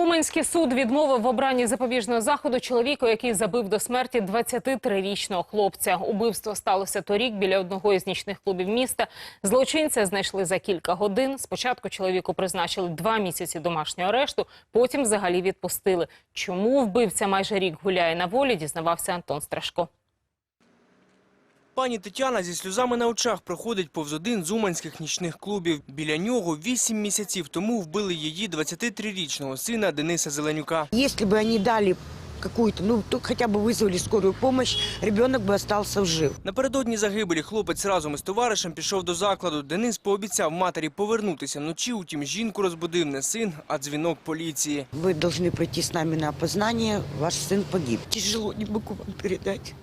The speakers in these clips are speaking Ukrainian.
Уманський суд відмовив в обранні запобіжного заходу чоловіку, який забив до смерті 23-річного хлопця. Убивство сталося торік біля одного із нічних клубів міста. Злочинця знайшли за кілька годин. Спочатку чоловіку призначили два місяці домашнього арешту, потім взагалі відпустили. Чому вбивця майже рік гуляє на волі, дізнавався Антон Страшко. Пані Тетяна зі сльозами на очах проходить повз один з уманських нічних клубів. Біля нього вісім місяців тому вбили її 23-річного сина Дениса Зеленюка. Если бы они дали какую-то, ну, то хотя бы вызвали скорую помощь, ребенок бы остался жив. Напередодні загибелі хлопець разом із товаришем пішов до закладу. Денис пообіцяв матері повернутися вночі, утім жінку розбудив не син, а дзвінок поліції. Вы должны пройти с нами на опознание, ваш сын погиб. Тяжело, не могу вам передать.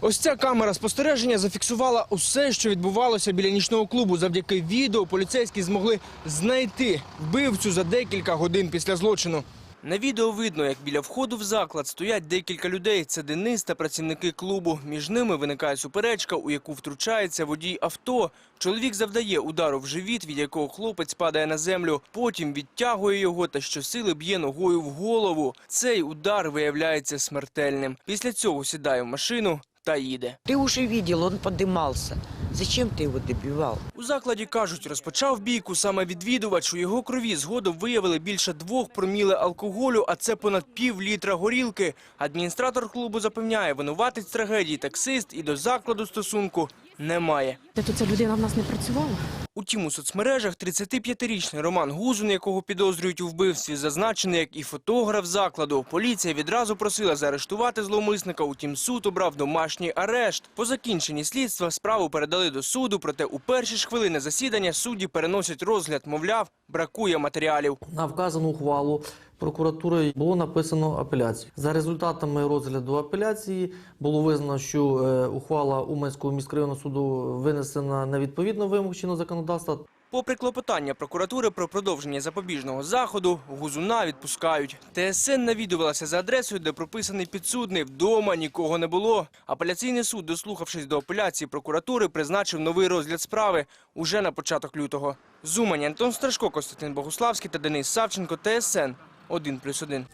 Ось ця камера спостереження зафіксувала усе, що відбувалося біля нічного клубу. Завдяки відео поліцейські змогли знайти вбивцю за декілька годин після злочину. На відео видно, як біля входу в заклад стоять декілька людей. Це Денис та працівники клубу. Між ними виникає суперечка, у яку втручається водій авто. Чоловік завдає удару в живіт, від якого хлопець падає на землю. Потім відтягує його та щосили б'є ногою в голову. Цей удар виявляється смертельним. Після цього сідає в машину та їде. Ты уже видел, он подымался. Зачем ти його добивав? У закладі кажуть, розпочав бійку саме відвідувач. У його крові згодом виявили більше двох проміли алкоголю, а це понад пів літра горілки. Адміністратор клубу запевняє, винуватець трагедії таксист і до закладу стосунку немає. То ця людина в нас не працювала. Утім, у соцмережах 35-річний Роман Гузун, якого підозрюють у вбивстві, зазначений як і фотограф закладу. Поліція відразу просила заарештувати зловмисника, утім суд обрав домашній арешт. По закінченні слідства справу передали до суду, проте у перші ж хвилини засідання судді переносять розгляд, мовляв, бракує матеріалів. На вказану ухвалу прокуратури було написано апеляцію. За результатами розгляду апеляції було визнано, що е, ухвала Уманського міськрайонного суду винесена невідповідно вимог чинного законодавства. Попри клопотання прокуратури про продовження запобіжного заходу, Гузуна відпускають. ТСН навідувалася за адресою, де прописаний підсудний. Вдома нікого не було. Апеляційний суд, дослухавшись до апеляції прокуратури, призначив новий розгляд справи уже на початок лютого. Зумані Антон Страшко, Костянтин Богуславський та Денис Савченко. ТСН 1+,1.